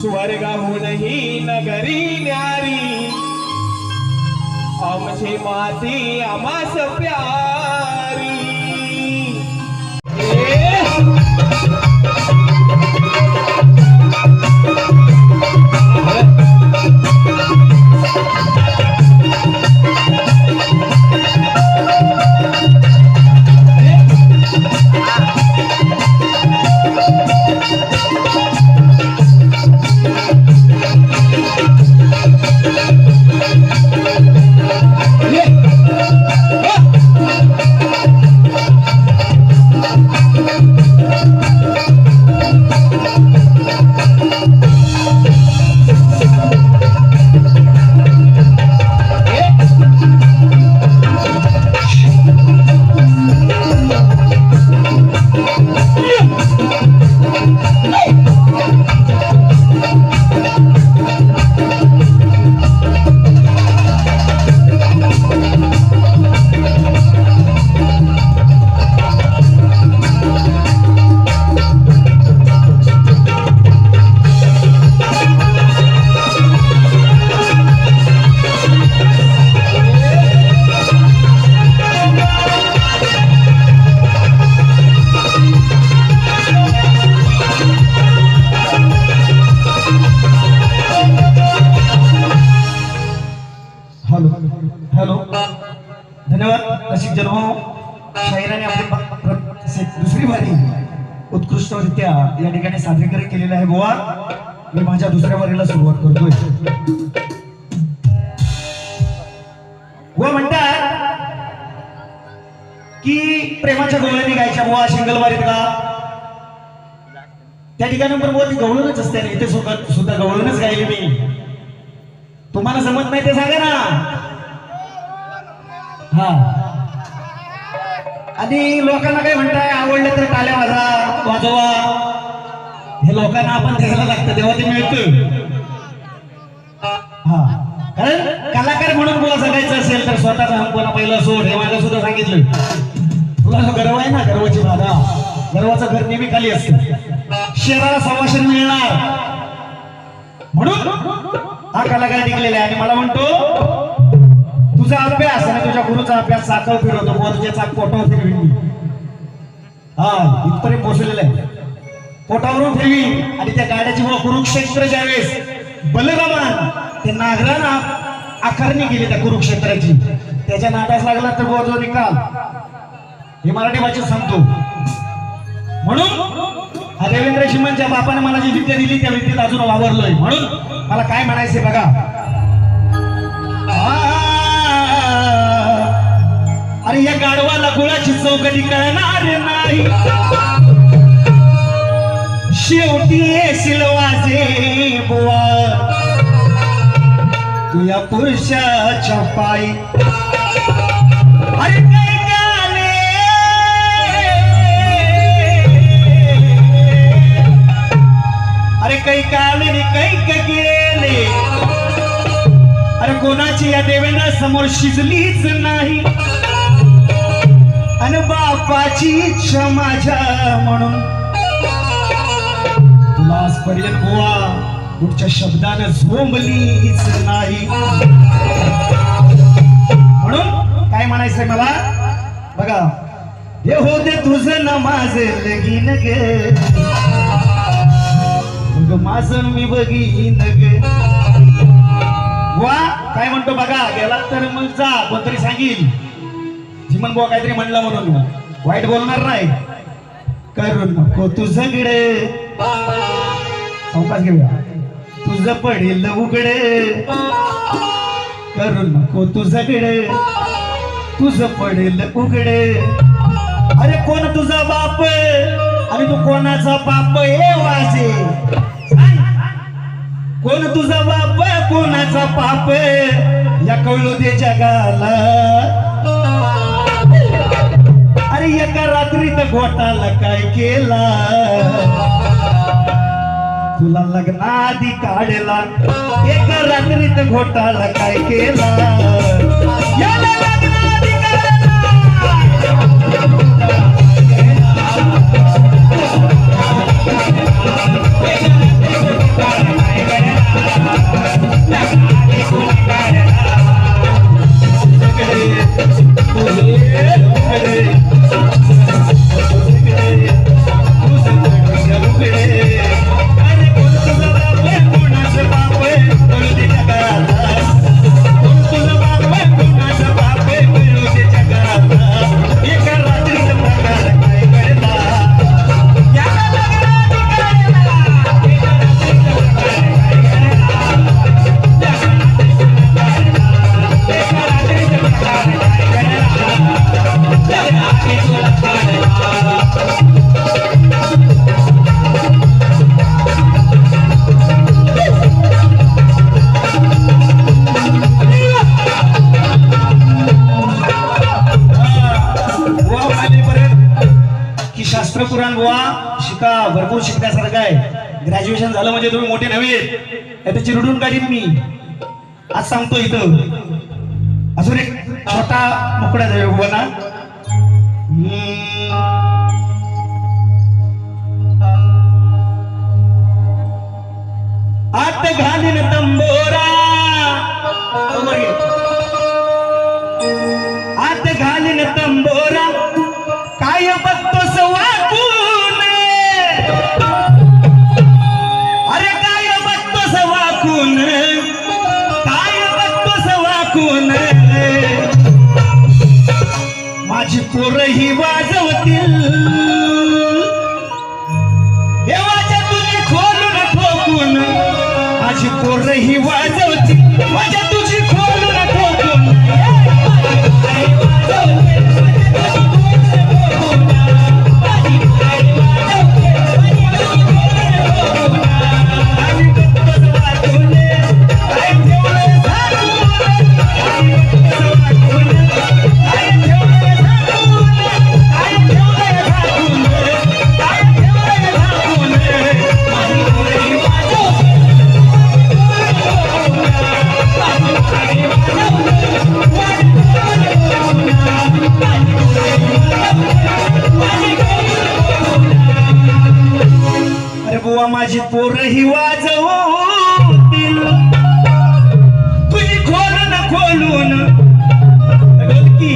स्वर्गहूनही नगरी न्यारी। आमची माती आमास प्यारी। सादरीकरण केलेलं आहे गोवा मी माझ्या दुसऱ्या बारीला सुरुवात करतोय. गोवा म्हणतात की प्रेमाच्या गोळ्यांनी गायच्या गोवा सिंगल का त्या ठिकाणी पण ती गवळूनच असते इथे सुद्धा गवळूनच गायली मी. तुम्हाला समज नाही ते सांगा ना. हा. आणि लोकांना काय म्हणताय? आवडलं तर टाल्या वाजा वाजवा. हे लोकांना आपण द्यायला लागतं तेव्हा ते मिळतं. हा. कारण कलाकार म्हणून तुला जगायचं असेल तर स्वतःचा हमपणा पहिलं सोड हे मला सुद्धा सांगितलं. तुला जो गर्व आहे ना गर्वाची बाधा. गर्वाचं घर नेहमी खाली असतं. शहराला संभाषण मिळणार. म्हणून हा कलाकार टिकलेला आहे आणि मला म्हणतो तुझा अभ्यास आणि तुझ्या गुरुचा अभ्यास साखर फिरवतो. तुझ्या चाक पोटावर फिरवी हा इथपर्यंत पोचलेला आहे. पोटावरून ठेवी आणि त्या गाड्याची बुवा कुरुक्षेत्र ज्यावेळेस बलरामान ते नागराना आकारणी केली त्या कुरुक्षेत्राची. त्याच्या नादास लागला तर बुवा जो निकाल. हे मराठी भाषेत सांगतो. म्हणून हा देवेंद्र बापाने मला जी विद्या दिली त्या विद्येत अजून वावरलोय. म्हणून मला काय म्हणायचंय बघा. अरे या गाडवाला गुळाची चौकटी करणार नाही. शेवटी येशील वाजे बुवा. तुया या पुरुषाच्या पायी. अरे अरे काही काही गेले अरे कोणाची या देवेंद्र समोर शिजलीच नाही? आणि बापाची इच्छा माझ्या म्हणून. तुला पर्यंत बुवा पुढच्या शब्दानं झोंबलीच नाही. म्हणून काय म्हणायचंय मला? बघा हे होते तुझं ना माझ लगीन गे. मग माझं मी बघीन गे. वा काय म्हणतो बघा गेला तर मग जा कोणतरी सांगील जिमन बुवा काहीतरी म्हणलं म्हणून. वाईट बोलणार नाही. करू नको तुझं गिडे सावकाश घेऊया. तुझं पडेल उघडे. करू नको तुझं गिडे तुझं पडेल उघडे. अरे कोण तुझा बाप आणि तू कोणाचा बाप हे वाजे. कोण तुझा बाप कोणाचा पाप या कळू दे जगाला. काय एका रात्रीत घोटाला काय केला? तुला लग्नाआधी काढला. एका रात्रीत घोटाला काय केला? Yeah नाही चिरडून काढीन मी. आज सांगतो इथं. अजून एक छोटा मोकळा बना आत घालीन तंबोरा. वाकून. काय बघतोस वाकून. माझी पोर ही वाजवतील. देवाच्या तुझी खोलून ठोकून. माझी पोर ही वाजवतील. माझ्या तुझी बुवा माझी पोरं ही वाजवतील तुझी खोलून. खोलून ढोलकी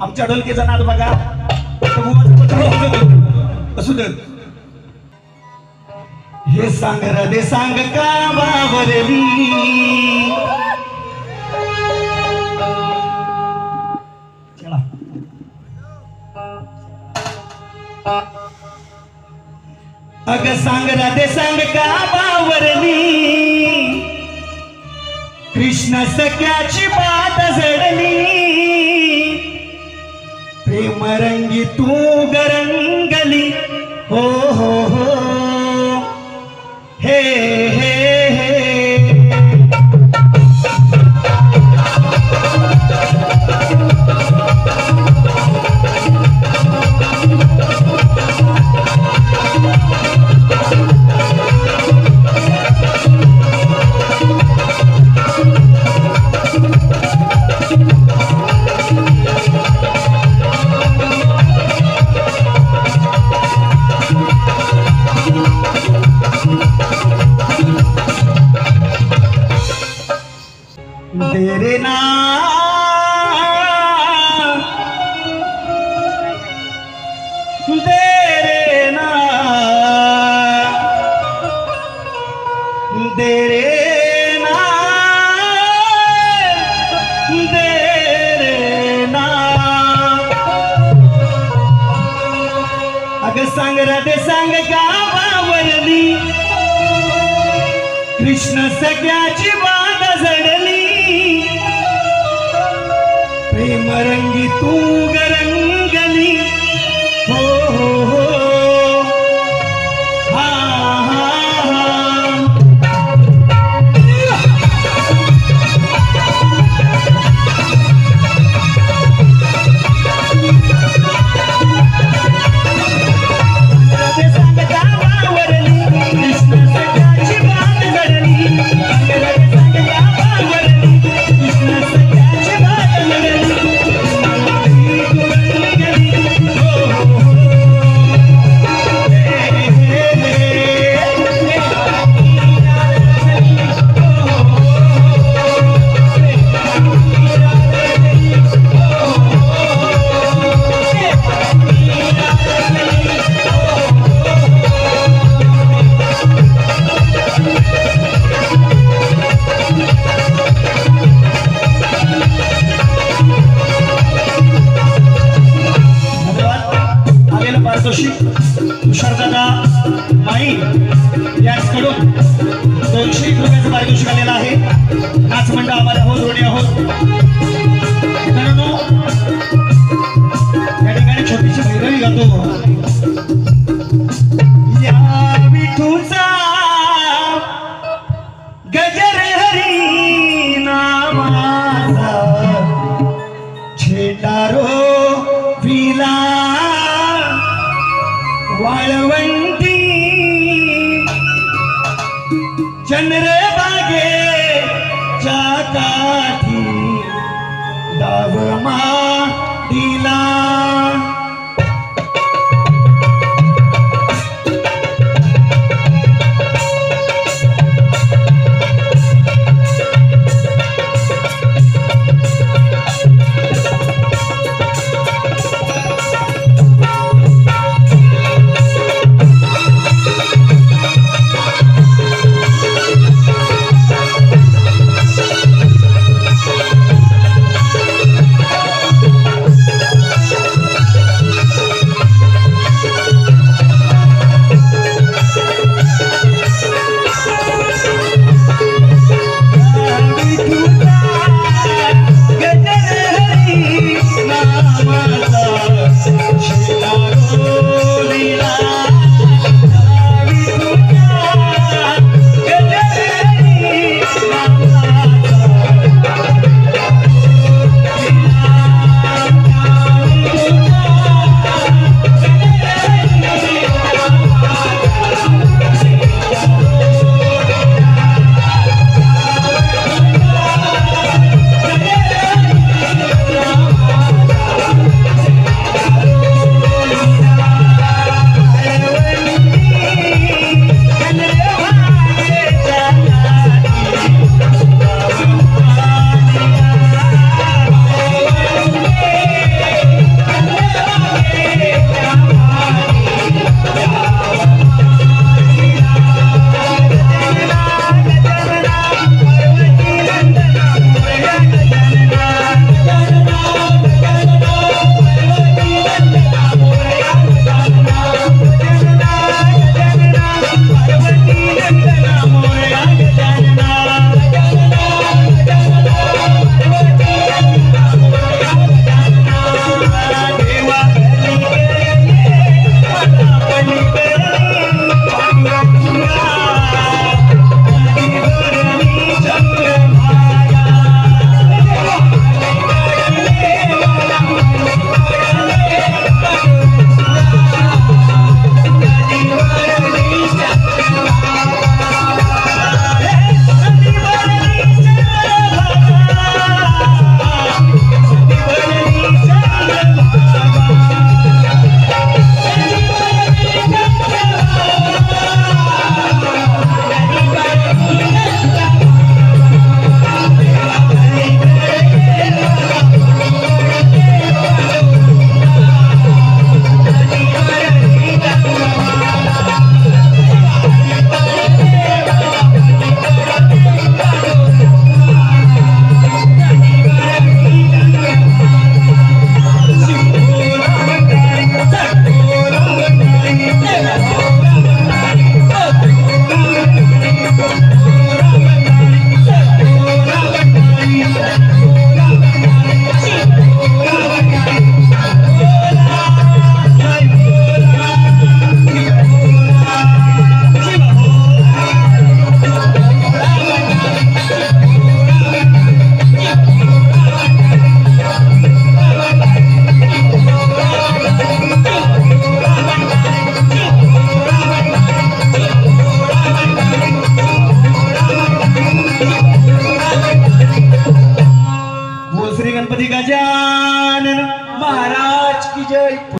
आमच्या ढोलकीचा नाद बघा. असू दे. हे सांग रे सांग का बाबरली चला. अग सांग राधे सांग का बावरली कृष्ण सख्याची पात झडली प्रेम रंगी तू गर कृष्ण सगळ्याची बाग जडली. प्रेमरंगी तू